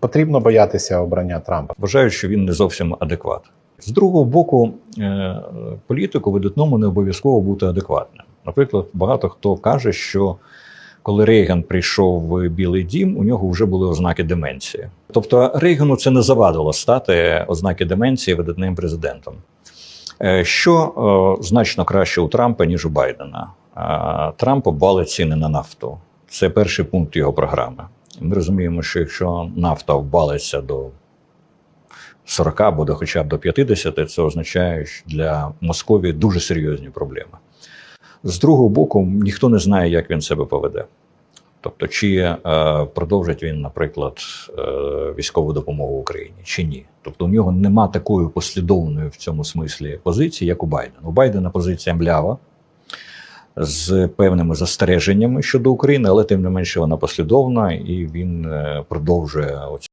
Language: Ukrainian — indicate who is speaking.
Speaker 1: Потрібно боятися обрання Трампа.
Speaker 2: Вважаю, що він не зовсім адекват. З другого боку, е, політику видатному не обов'язково бути адекватним. Наприклад, багато хто каже, що коли Рейган прийшов в Білий Дім, у нього вже були ознаки деменції. Тобто Рейгану це не завадило стати ознаки деменції видатним президентом. Е, Що е, значно краще у Трампа, ніж у Байдена. Трамп обвалить ціни на нафту. Це перший пункт його програми. Ми розуміємо, що якщо нафта вбалиться до 40 або хоча б до 50, це означає що для Московії дуже серйозні проблеми. З другого боку, ніхто не знає, як він себе поведе. Тобто, чи е, продовжить він, наприклад, е, військову допомогу Україні, чи ні. Тобто, у нього нема такої послідовної в цьому смислі позиції, як у Байдена. У Байдена позиція млява з певними застереженнями щодо України, але тим не менше вона послідовна, і він е, продовжує оцю